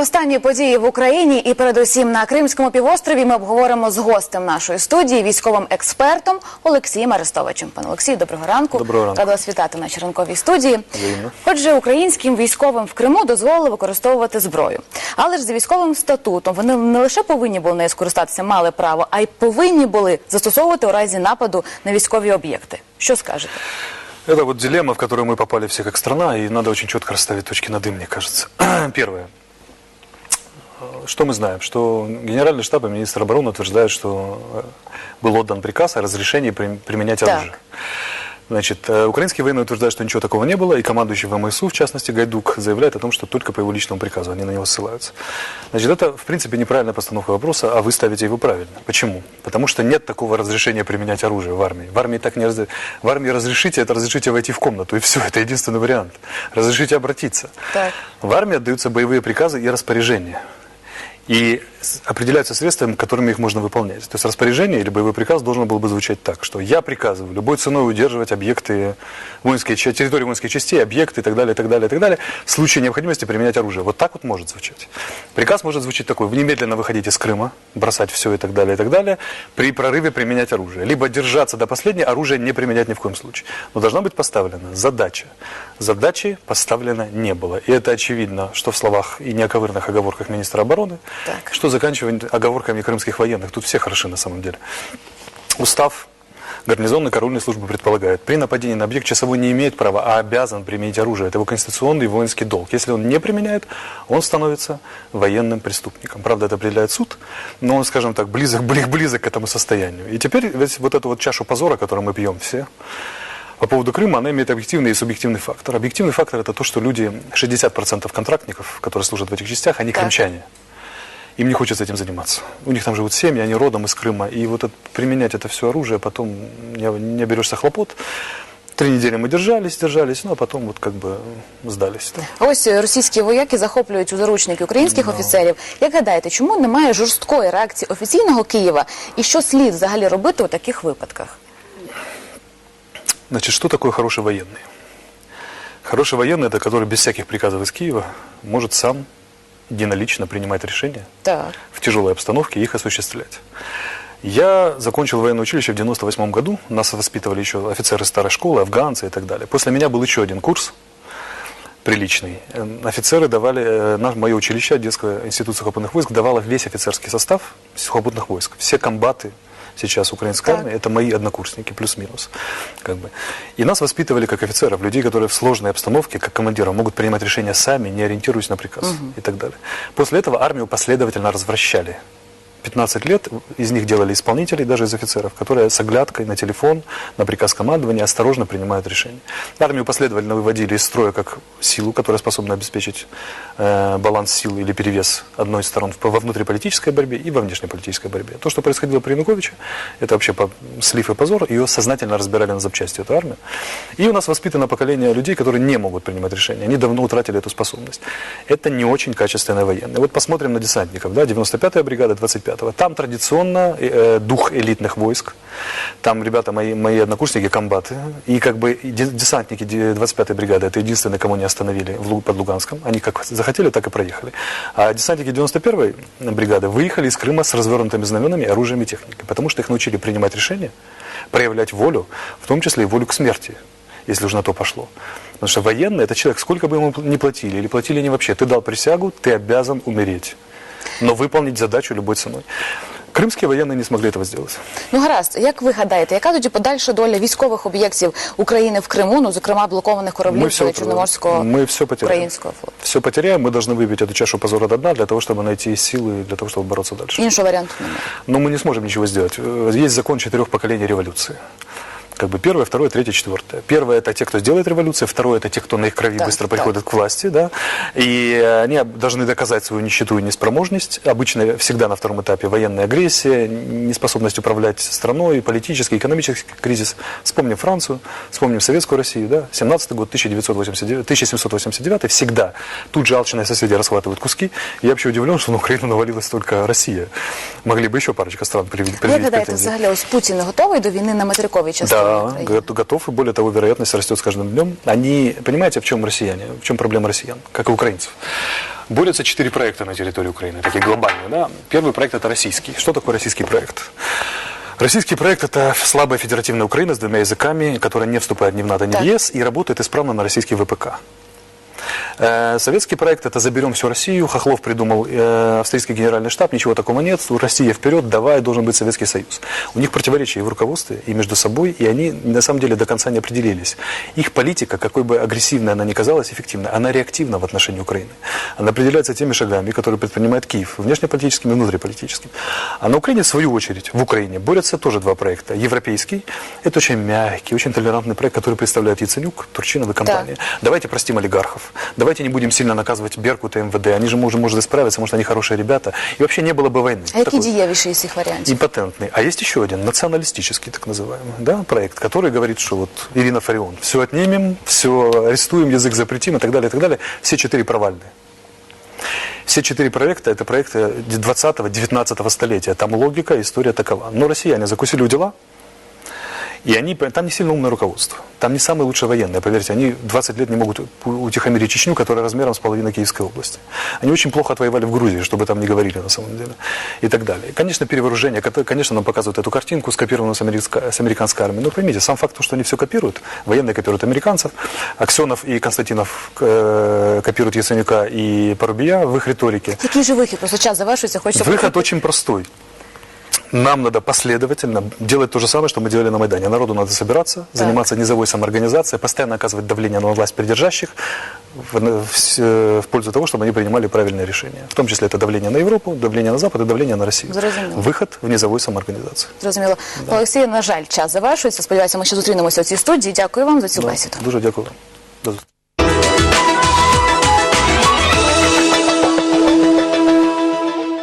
Останні події в Україні і передусім на Кримському півострові ми обговоримо з гостем нашої студії, військовим експертом Олексієм Арестовичем. Пане Олексію, доброго ранку. Доброго ранку. Рада вас вітати в нашій ранковій студії. Взаємно. Отже, українським військовим в Криму дозволили використовувати зброю. Але ж за військовим статутом вони не лише повинні були нею скористатися, мали право, а й повинні були застосовувати у разі нападу на військові об'єкти. Що скажете? Это вот дилемма, в которую мы попали все как страна, и надо очень четко расставить точки над «и», мне кажется. Первое. Что мы знаем? Что Генеральный штаб и министр обороны утверждают, что э, был отдан приказ о разрешении при- применять Так. оружие. Значит, э, украинские военные утверждают, что ничего такого не было, и командующий ВМСУ, в частности Гайдук, заявляет о том, что только по его личному приказу они на него ссылаются. Значит, это, в принципе, неправильная постановка вопроса, а вы ставите его правильно. Почему? Потому что нет такого разрешения применять оружие в армии. В армии так не раз... В армии разрешите, это разрешите войти в комнату, и все, это единственный вариант. Разрешите обратиться. Так. В армии отдаются боевые приказы и распоряжения. И с- определяются средствами, которыми их можно выполнять. То есть распоряжение или боевой приказ должен был бы звучать так, что я приказываю любой ценой удерживать объекты, воинские, территории воинских частей, объекты и так далее, и так далее, и так далее, в случае необходимости применять оружие. Вот так вот может звучать. Приказ может звучать такой, вы немедленно выходить из Крыма, бросать все и так далее, и так далее, при прорыве применять оружие. Либо держаться до последнего, оружие не применять ни в коем случае. Но должна быть поставлена задача. Задачи поставлено не было. И это очевидно, что в словах и неоковырных оговорках министра обороны, Так. что заканчивая оговорками крымских военных. Тут все хороши на самом деле. Устав гарнизонной караульной службы предполагает, при нападении на объект часовой не имеет права, а обязан применить оружие. Это его конституционный и воинский долг. Если он не применяет, он становится военным преступником. Правда, это определяет суд, но он, скажем так, близок, близок, к этому состоянию. И теперь ведь вот эту вот чашу позора, которую мы пьем все, по поводу Крыма, она имеет объективный и субъективный фактор. Объективный фактор – это то, что люди, 60% контрактников, которые служат в этих частях, они Так. крымчане Им не хочется этим заниматься. У них там живут семьи, они родом из Крыма. И вот это- применять это все оружие, потом не, не оберешься хлопот. Три недели мы держались, держались, ну а потом вот как бы сдались. да. Ось е, російські вояки захоплюють у заручники українських офіцерів. Як гадаєте, чому немає жорсткої реакції офіційного Києва? І що слід взагалі робити у таких випадках? Значит, что такое хороший военный? Хороший военный – это который без всяких приказов из Киева может сам единолично принимать решения Так. в тяжелой обстановке и их осуществлять. Я закончил военное училище в 98 году. Нас воспитывали еще офицеры старой школы, афганцы и так далее. После меня был еще один курс приличный. Э, Офицеры давали, э, наш, мое училище, детское институт сухопутных войск, давало весь офицерский состав сухопутных войск. Все комбаты сейчас украинской Так. армии, это мои однокурсники, плюс-минус. Как бы. И нас воспитывали как офицеров, людей, которые в сложной обстановке, как командиров, могут принимать решения сами, не ориентируясь на приказ и так далее. После этого армию последовательно развращали. 15 лет из них делали исполнителей, даже из офицеров, которые с оглядкой на телефон, на приказ командования осторожно принимают решения. Армию последовательно выводили из строя как силу, которая способна обеспечить э, баланс сил или перевес одной из сторон во внутриполитической борьбе и во внешнеполитической борьбе. То, что происходило при Януковиче, это вообще по- слив и позор. Ее сознательно разбирали на запчасти, эту армию. И у нас воспитано поколение людей, которые не могут принимать решения. Они давно утратили эту способность. Это не очень качественные военные. Вот посмотрим на десантников. Да? 95-я бригада, 25-го. Там традиционно э, дух элитных войск. Там ребята, мои, мои однокурсники, комбаты. И как бы десантники де- 25-й бригады, это единственные, кому не остановили под Луганском. Они как захотели, так и проехали. А десантники 91-й бригады выехали из Крыма с развернутыми знаменами, оружием и техникой. Потому что их научили принимать решения, проявлять волю, в том числе и волю к смерти если уж на то пошло. Потому что военный – это человек, сколько бы ему не платили, или платили не вообще, ты дал присягу, ты обязан умереть, но выполнить задачу любой ценой. Крымские военные не смогли этого сделать. Ну гаразд, як ви гадаєте, яка тоді подальша доля військових об'єктів України в Криму, ну зокрема блокованих кораблів все, Чорноморського мы все потеряем. українського флоту? Все потеряем, мы должны выбить эту чашу позора до дна для того, чтобы найти силы, для того, чтобы бороться дальше. Іншого варіанту немає. Но мы не сможем ничего сделать. Э, Есть закон четырех поколений революции. Как бы первое, второе, третье, четвертое. Первое это те, кто сделает революцию, второе это те, кто на их крови Так, быстро так. приходит к власти, да. И э, они об- должны доказать свою нищету и неспроможность. Обычно всегда на втором этапе военная агрессия, неспособность управлять страной, политический, экономический кризис. Вспомним Францию, вспомним Советскую Россию, да. 17 год, 1989, 1789, всегда. Тут же алчные соседи расхватывают куски. Я вообще удивлен, что на Украину навалилась только Россия. Могли бы еще парочка стран привить, Як предъявить гадаєте, претензии. взагалі ось Путін готовий до війни на материковій частині Да, Го- готов, и более того, вероятность растет с каждым днем. Они, понимаете, в чем россияне, в чем проблема россиян, как и украинцев? Борются четыре проекта на территории Украины, такие глобальные. Да? Первый проект это российский. Что такое российский проект? Российский проект – это слабая федеративная Украина с двумя языками, которая не вступает ни в НАТО, ни в ЕС и работает исправно на российский ВПК. Э, Советский проект – это «Заберем всю Россию». Хохлов придумал э, австрийский генеральный штаб, ничего такого нет. Россия вперед, давай, должен быть Советский Союз. У них противоречия и в руководстве, и между собой, и они на самом деле до конца не определились. Их политика, какой бы агрессивной она ни казалась, эффективной, она реактивна в отношении Украины. Она определяется теми шагами, которые предпринимает Киев, внешнеполитическим и внутриполитическим. А на Украине, в свою очередь, в Украине борются тоже два проекта. Европейский – это очень мягкий, очень толерантный проект, который представляет Яценюк, Турчинов и компания. Давайте простим олигархов. Давайте не будем сильно наказывать Беркут и МВД. Они же можем, может исправиться, может, они хорошие ребята. И вообще не было бы войны. А які Такой дієвіші із цих варіантів? Импотентный. А есть еще один, националистический, так называемый, да, проект, который говорит, что вот Ирина Фарион, все отнимем, все арестуем, язык запретим и так далее, и так далее. Все четыре провальные. Все четыре проекта – это проекты 20-19 столетия. Там логика, история такова. Но россияне закусили у дела, и они, там не сильно умное руководство. Там не самые лучшие военные, поверьте. Они 20 лет не могут утихомирить Чечню, которая размером с половиной Киевской области. Они очень плохо отвоевали в Грузии, чтобы там не говорили на самом деле. И так далее. Конечно, перевооружение. Конечно, нам показывают эту картинку, скопированную с, америка- с американской армией. Но поймите, сам факт, что они все копируют. Военные копируют американцев. Аксенов и Константинов э, копируют Яценюка и Парубия в их риторике. Який же вихід? Просто час завершується, хочеться Выход очень простой Нам надо последовательно делать то же самое, что мы делали на Майдане. Народу надо собираться, заниматься низовой самоорганизацией, постоянно оказывать давление на власть придержащих в, в с- э, в пользу того, чтобы они принимали правильные решения. В том числе это давление на Европу, давление на Запад и давление на Россию. Зрозуміло. Выход в низовой самоорганизации. Зрозуміло. Олексій, на жаль, час завершується. Сподіваюся, ми ще зустрінемося у цій студії. Дякую вам за цю бесіду. Дуже дякую вам.